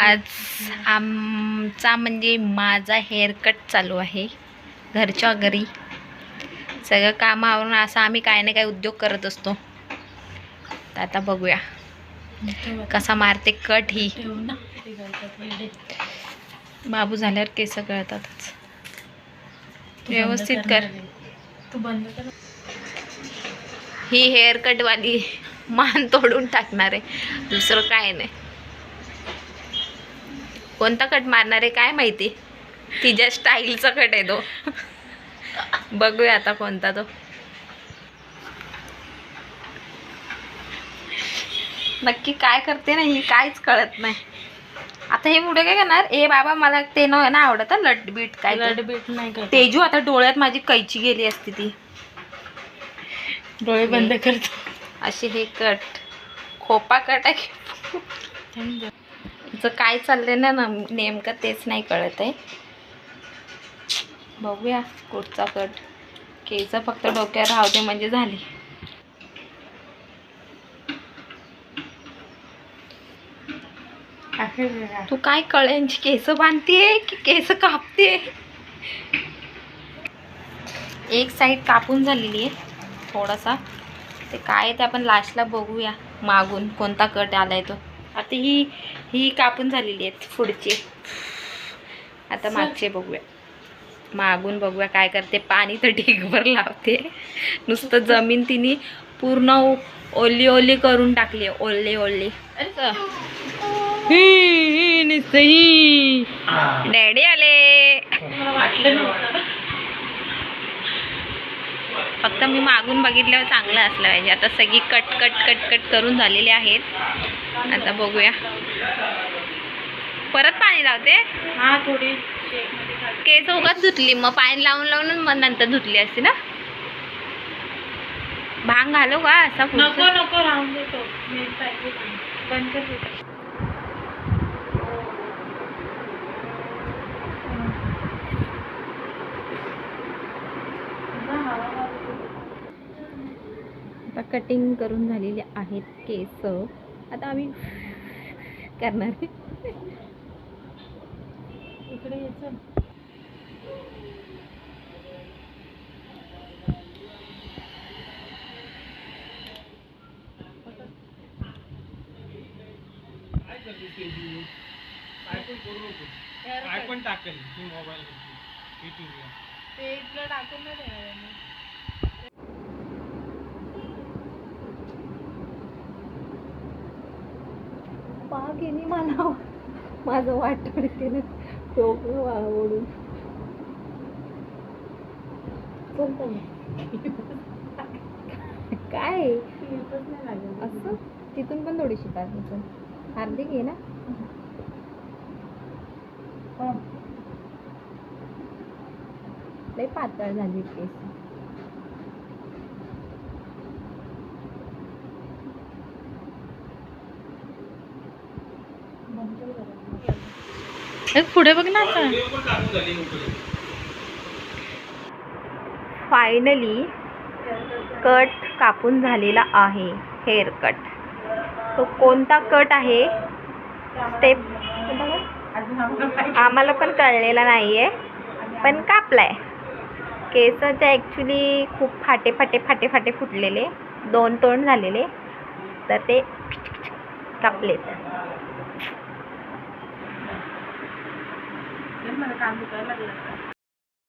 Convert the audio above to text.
आज आमचा म्हणजे माझा हेअरकट चालू आहे. घरच्या घरी. सगळं कामावरून असं आम्ही काय ना काय उद्योग करत असतो. तर आता बघूया. कसा मारते कट ही. बाबू झाल्यावर केस गळतातच. तू व्यवस्थित कर. तू. बंद कर ही हेअरकटवाली मान तोडून टाकणार आहे. दुसरं काय नाही. कोणता कट मारणार आहे काय माहिती? तिच्या स्टाईलचा कट आहे तो. बघूया आता कोणता तो. नक्की काय करते ना ही काहीच कळत नाही. आता हे पुढे काय करणार? ए बाबा मला ते न ना आवडत लटबीट काय ते. बीट नाही तेजू आता डोळ्यात माझी कैची गेली असती ती. डोळे बंद करतो. असे हे कट. खोपा कट आहे. तिचं काय चाललंय ना ना नेमकं तेच नाही कळत आहे. बघूया कुठचा कट. केस फक्त डोक्यावर राहू दे म्हणजे झाली. तू काय कळ्यांची केस बांधतीये की केस कापते एक साईड कापून झालेली आहे थोडासा. ते काय आहे ते आपण लास्टला बघूया मागून कोणता कट आलाय तो. आता ही ही कापून झालेली आहेत पुढची. आता मागचे बघूया. मागून बघूया काय करते. पाणी तर ढीगभर लावते. नुसतं जमीन तिने पूर्ण ओली ओली करून टाकली ओले ओले. डॅडी आले. फक्त मी मागून बघितल्यावर चांगलं असलं पाहिजे. आता सगळी कट कट कट कट करून झालेले आहेत. आता बघूया. परत पाणी लावते? हा थोडी. केस उगाच धुतली. मग पाणी लावून लावून मग नंतर धुतली असती ना? भांग घालू का? असा नको? नको राहून देतो. बंद कर कटिंग करून झालेले आहेत केस. आता आम्ही करणार. आहे. इकडे ये चल. काय पण टाकेल मोबाईल ते टाकून नाही देणार आहे मी. येणे मला माझं वाटण केलं डोकं ओढून. काय. असं? तिथून पण थोडीशी टाकायचं अर्धी घे ना. लई पातळ झाली केस बंद कर जरा. पुढे बघ ना आता. फायनली कट कापून झालेला आहे हेअर कट तो कोणता कट आहे? स्टेप आम्हाला आम्हाला पण कळलेला नाही आहे पण कापलाय. केसाचे ॲक्च्युली खूप फाटे फाटे फाटे फाटे फुटलेले दोन तोंड झालेले तर ते कापलेत. งั้นมันการบุกไว้มันเลย